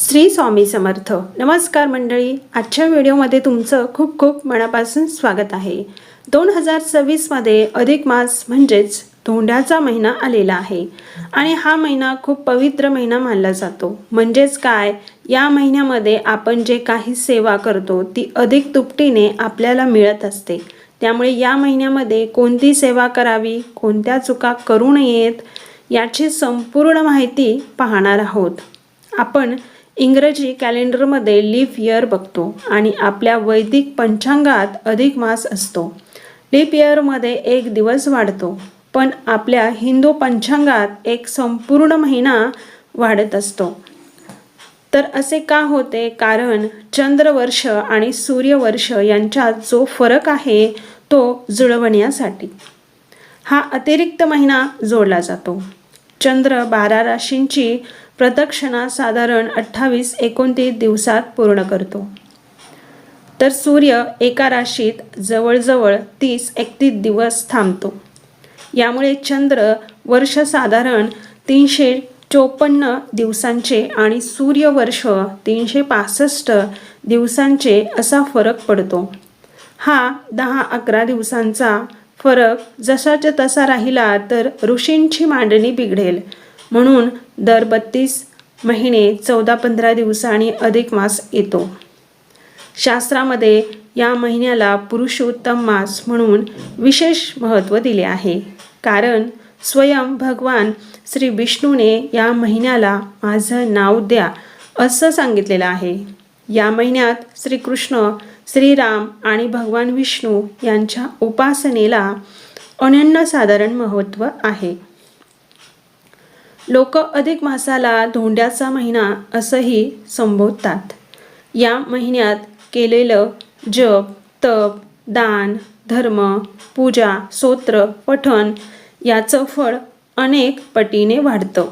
श्री स्वामी समर्थ. नमस्कार मंडळी. आजच्या व्हिडिओमध्ये तुमचं खूप खूप मनापासून स्वागत आहे. दोन हजार सव्वीसमध्ये अधिक मास म्हणजेच धोंड्याचा महिना आलेला आहे. आणि हा महिना खूप पवित्र महिना मानला जातो. म्हणजेच काय? या महिन्यामध्ये आपण जे काही सेवा करतो ती अधिक तुपटीने आपल्याला मिळत असते. त्यामुळे या महिन्यामध्ये कोणती सेवा करावी कोणत्या चुका करू नयेत याची संपूर्ण माहिती पाहणार आहोत. आपण इंग्रजी कॅलेंडरमध्ये लीफ इयर बघतो आणि आपल्या वैदिक पंचांगात अधिक मास असतो. लीप इयरमध्ये एक दिवस वाढतो पण आपल्या हिंदू पंचांगात एक संपूर्ण महिना वाढत असतो. तर असे का होते? कारण चंद्रवर्ष आणि सूर्यवर्ष यांच्यात जो फरक आहे तो जुळवण्यासाठी. हा अतिरिक्त महिना जोडला जातो. चंद्र बारा राशींची प्रदक्षिणा साधारण अठ्ठावीस एकोणतीस दिवसात पूर्ण करतो. तर सूर्य एका राशीत जवळजवळ तीस एकतीस दिवस थांबतो. यामुळे चंद्र वर्ष साधारण तीनशे चोपन्न दिवसांचे आणि सूर्यवर्ष तीनशे पासष्ट दिवसांचे असा फरक पडतो. हा दहा अकरा दिवसांचा फरक जसाच्या तसा राहिला तर ऋषींची मांडणी बिघडेल. म्हणून दर बत्तीस महिने चौदा पंधरा दिवसांनी अधिक मास येतो. शास्त्रामध्ये या महिन्याला पुरुषोत्तम मास म्हणून विशेष महत्त्व दिले आहे. कारण स्वयं भगवान श्री विष्णूने या महिन्याला माझं नाव द्या असं सांगितलेलं आहे. या महिन्यात श्रीकृष्ण श्रीराम आणि भगवान विष्णू यांच्या उपासनेला अनन्यसाधारण महत्त्व आहे. लोक अधिक मासाला धोंड्याचा महिना असंही संबोधतात. या महिन्यात केलेलं जप तप दान धर्म पूजा स्तोत्र पठण याचं फळ अनेक पटीने वाढतं.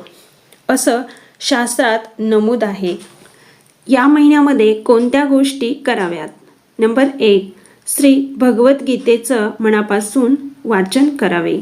असं शास्त्रात नमूद आहे. या महिन्यामध्ये कोणत्या गोष्टी कराव्यात? नंबर एक श्री भगवद्गीतेचं मनापासून वाचन करावे.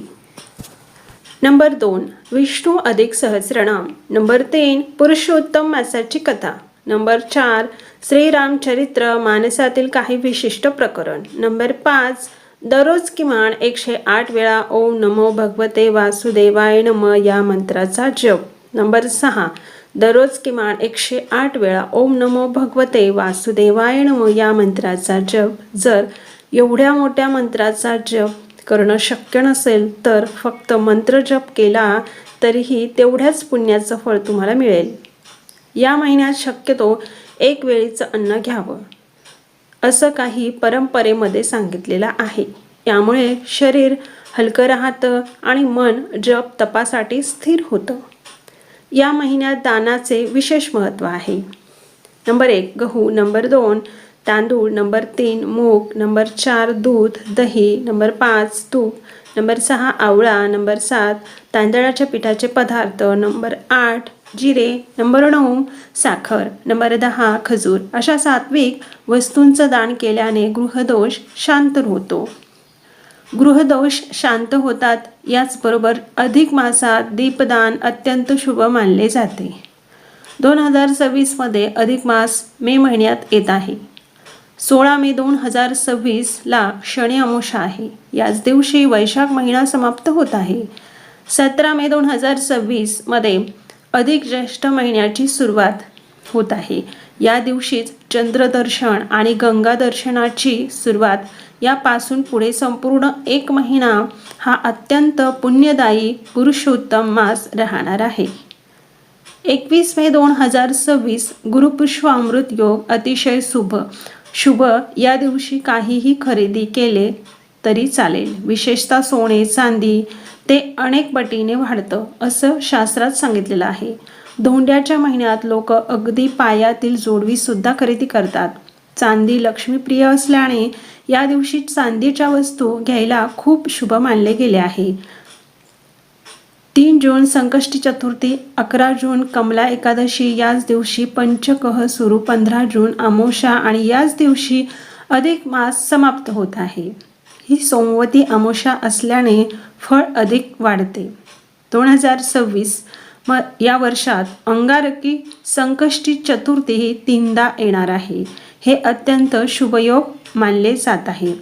नंबर दोन विष्णू अधिक सहस्रनाम. नंबर तीन पुरुषोत्तम मासाची कथा. नंबर चार श्रीरामचरित्र मानसातील काही विशिष्ट प्रकरण. नंबर पाच दररोज किमान एकशे आठ वेळा ओम नमो भगवते वासुदेवाय नम या मंत्राचा जप. नंबर सहा दररोज किमान एकशे आठ वेळा ओम नमो भगवते वासुदेवाय नम या मंत्राचा जप. जर एवढ्या मोठ्या मंत्राचा जप करणं शक्य नसेल तर फक्त मंत्र जप केला तरीही तेवढ्याच पुण्याचं फळ तुम्हाला मिळेल. या महिन्यात शक्यतो एक वेळीचं अन्न घ्यावं असं काही परंपरेमध्ये सांगितलेलं आहे. यामुळे शरीर हलकं राहतं आणि मन जप तपासाठी स्थिर होतं. या महिन्यात दानाचे विशेष महत्त्व आहे. नंबर एक गहू. नंबर दोन तांदूळ नंबर तीन मूग नंबर चार दूध दही नंबर पाच तूप नंबर सहा आवळा नंबर सात तांदळाच्या पिठाचे पदार्थ नंबर आठ जिरे नंबर नऊ साखर नंबर दहा खजूर. अशा सात्विक वस्तूंचं दान केल्याने गृहदोष शांत होतो. गृहदोष शांत होतात याचबरोबर अधिक मासात दीपदान अत्यंत शुभ मानले जाते. दोन हजार सव्वीसमध्ये अधिक मास मे महिन्यात येत आहे. सोळा मे दोन हजार सव्वीसला शनी अमोशा आहे. याच दिवशी वैशाख महिना समाप्त होत आहे. सतरा मे दोन हजार सव्वीसमध्ये अधिक ज्येष्ठ महिन्याची सुरुवात होत आहे. या दिवशीच चंद्रदर्शन आणि गंगा दर्शनाची सुरुवात यापासून पुढे संपूर्ण एक महिना हा अत्यंत पुण्यदायी पुरुषोत्तम मास राहणार आहे. एकवीस मे दोन हजार सव्वीस गुरुपुष्प अमृत योग अतिशय शुभ शुभ या दिवशी काहीही खरेदी केले तरी चालेल. विशेषतः सोने चांदी ते अनेक पटीने वाढतं असं शास्त्रात सांगितलेलं आहे. धोंड्याच्या महिन्यात लोक अगदी पायातील जोडवीसुद्धा खरेदी करतात. चांदी लक्ष्मीप्रिय असल्याने या दिवशी चांदीच्या वस्तू घ्यायला खूप शुभ मानले गेले आहे. तीन जून संकष्टी चतुर्थी अकरा जून कमला एकादशी याच दिवशी पंचकह सुरू पंधरा जून अमोशा आणि याच दिवशी अधिक मास समाप्त होत आहे. ही सोमवती अमोशा असल्याने फळ अधिक वाढते. दोन हजार सव्वीस म या वर्षात अंगारकी संकष्टी चतुर्थी ही तीनदा येणार आहे. हे अत्यंत शुभयोग मानले जात आहे.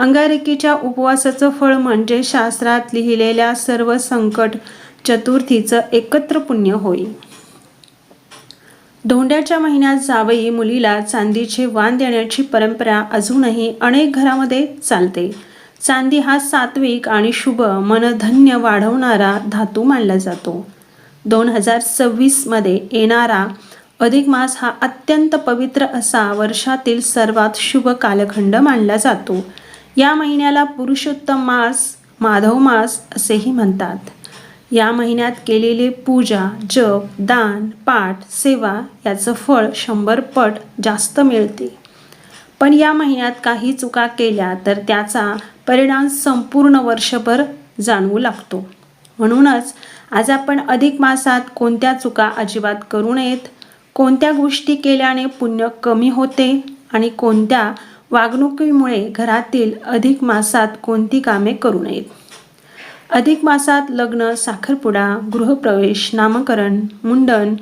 अंगारकीच्या उपवासाचं फळ म्हणजे शास्त्रात लिहिलेल्या सर्व संकट चतुर्थीचं एकत्र पुण्य होई धोंड्याच्या महिन्यात जावई मुलीला चांदीचे वाण देण्याची परंपरा अजूनही अनेक घरामध्ये चालते. चांदी हा सात्विक आणि शुभ मनधन्य वाढवणारा धातू मानला जातो. दोन हजार सव्वीसमध्ये येणारा अधिक मास हा अत्यंत पवित्र असा वर्षातील सर्वात शुभ कालखंड मानला जातो. या महिन्याला पुरुषोत्तम मास माधव मास असेही म्हणतात. या महिन्यात केलेले पूजा जप दान पाठ सेवा याचं फळ शंभर पट जास्त मिळते. पण या महिन्यात काही चुका केल्या तर त्याचा परिणाम संपूर्ण वर्षभर जाणवू लागतो. म्हणूनच आज आपण अधिक मासात कोणत्या चुका अजिबात करू नयेत कोणत्या गोष्टी केल्याने पुण्य कमी होते आणि कोणत्या वागणुकीमुळे घरातील अधिक मासात कोणती कामे करू नयेत? अधिक मासात लग्न साखरपुडा गृहप्रवेश नामकरण मुंडन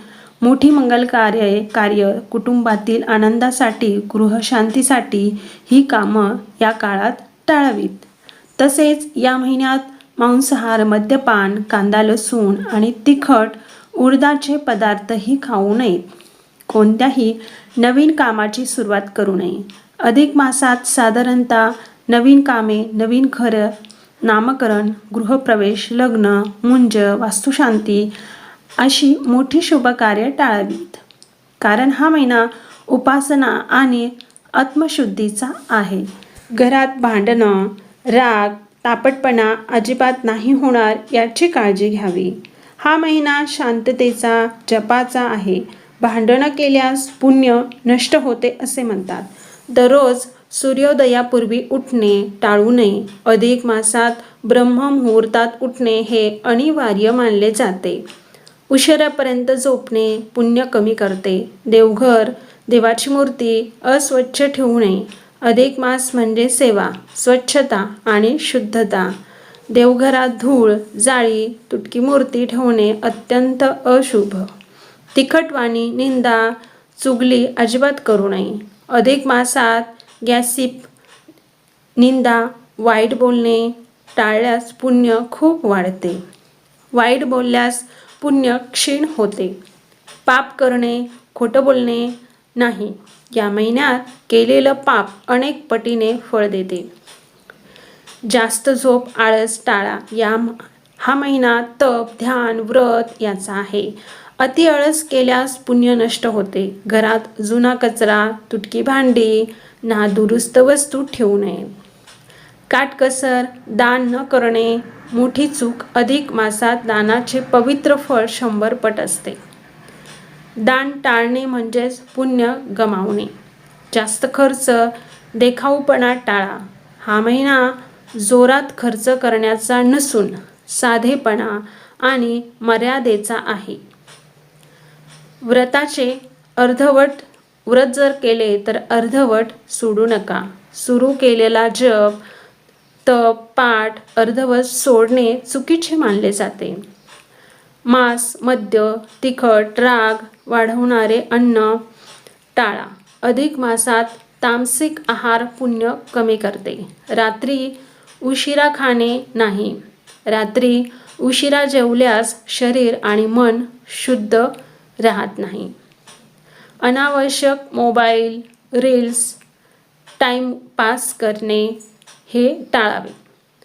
मोठी मंगल कार्य कार्य कुटुंबातील आनंदासाठी गृहशांतीसाठी ही कामं या काळात टाळावीत. तसेच या महिन्यात मांसाहार मद्यपान कांदा लसूण आणि तिखट उडदाचे पदार्थही खाऊ नयेत. कोणत्याही नवीन कामाची सुरुवात करू नये. अधिक मासात साधारणतः नवीन कामे नवीन घरं नामकरण गृहप्रवेश लग्न मुंज वास्तुशांती अशी मोठी शुभकार्य टाळावीत. कारण हा महिना उपासना आणि आत्मशुद्धीचा आहे. घरात भांडणं राग तापटपणा अजिबात नाही होणार याची काळजी घ्यावी. हा महिना शांततेचा जपाचा आहे. भांडणं केल्यास पुण्य नष्ट होते असे म्हणतात. दररोज सूर्योदयापूर्वी उठणे टाळू नये. अधिक मासात ब्रह्ममुहूर्तात उठणे हे अनिवार्य मानले जाते. उशिरापर्यंत झोपणे पुण्य कमी करते. देवघर देवाची मूर्ती अस्वच्छ ठेवू नये अधिक मास म्हणजे सेवा स्वच्छता आणि शुद्धता. देवघरात धूळ जाळी तुटकी मूर्ती ठेवणे अत्यंत अशुभ. तिखटवाणी निंदा चुगली अजिबात करू नये. अधिक मासात गॅसिप निंदा वाईट बोलणे टाळल्यास पुण्य खूप वाढते. वाईट बोलल्यास पुण्य क्षीण होते. पाप करणे खोटं बोलणे नाही. या महिन्यात केलेलं पाप अनेक पटीने फळ देते. जास्त झोप आळस टाळा या हा महिना तप ध्यान व्रत याचा आहे. अति अळस केल्यास पुण्य नष्ट होते. घरात जुना कचरा तुटकी भांडी ना दुरुस्त वस्तू ठेवू नये. काटकसर दान न करणे मोठी चूक अधिक मासात दानाचे पवित्र फळ शंभर पट असते. दान टाळणे म्हणजेच पुण्य गमावणे. जास्त खर्च देखाऊपणा टाळा. हा महिना जोरात खर्च करण्याचा नसून साधेपणा आणि मर्यादेचा आहे. व्रताचे अर्धवट व्रत जर केले तर अर्धवट सोडू नका. सुरू केलेला जप तप पाठ अर्धवट सोडणे चुकीचे मानले जाते. मांस मद्य तिखट राग वाढवणारे अन्न टाळा. अधिक मासात तामसिक आहार पुण्य कमी करते. रात्री उशिरा खाणे नाही. रात्री उशिरा जेवल्यास शरीर आणि मन शुद्ध राहत नाही. अनावश्यक मोबाईल रील्स टाईम पास करणे हे टाळावे.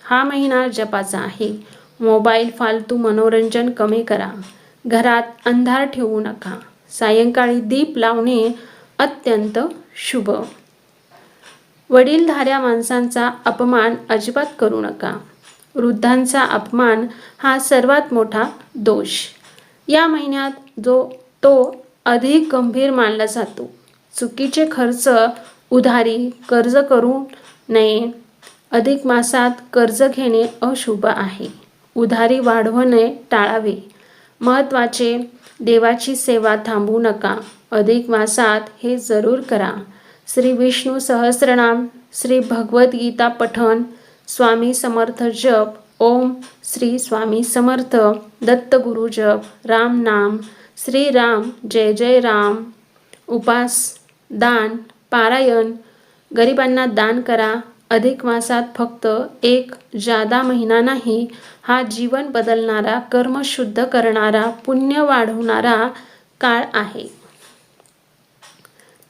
हा महिना जपाचा आहे. मोबाईल फालतू मनोरंजन कमी करा. घरात अंधार ठेवू नका. सायंकाळी दीप लावणे अत्यंत शुभ. वडीलधाऱ्या माणसांचा अपमान अजिबात करू नका. वृद्धांचा अपमान हा सर्वात मोठा दोष. या महिन्यात जो तो अधिक गंभीर मानला जातो. चुकीचे खर्च उधारी कर्ज करू नये अधिक मासात कर्ज घेणे अशुभ आहे. उधारी वाढवणे टाळावे. महत्त्वाचे देवाची सेवा थांबवू नका. अधिक मासात हे जरूर करा. श्री विष्णू सहस्रनाम श्री भगवद्गीता पठण स्वामी समर्थ जप ओम श्री स्वामी समर्थ दत्तगुरु जप राम नाम श्री राम जय जय राम. उपास दान पारायण. गरिबांना दान करा. अधिक मासात फक्त एक जादा महिना नाही हा जीवन बदलणारा कर्म शुद्ध करणारा पुण्य वाढवणारा काळ आहे.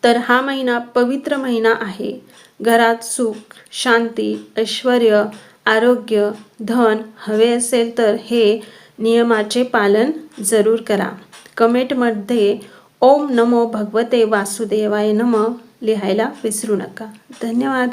तर हा महिना पवित्र महिना आहे. घरात सुख शांती ऐश्वर आरोग्य धन हवे असेल तर हे नियमाचे पालन जरूर करा. कमेंटमध्ये ओम नमो भगवते वासुदेवाय नम लिहायला विसरू नका. धन्यवाद.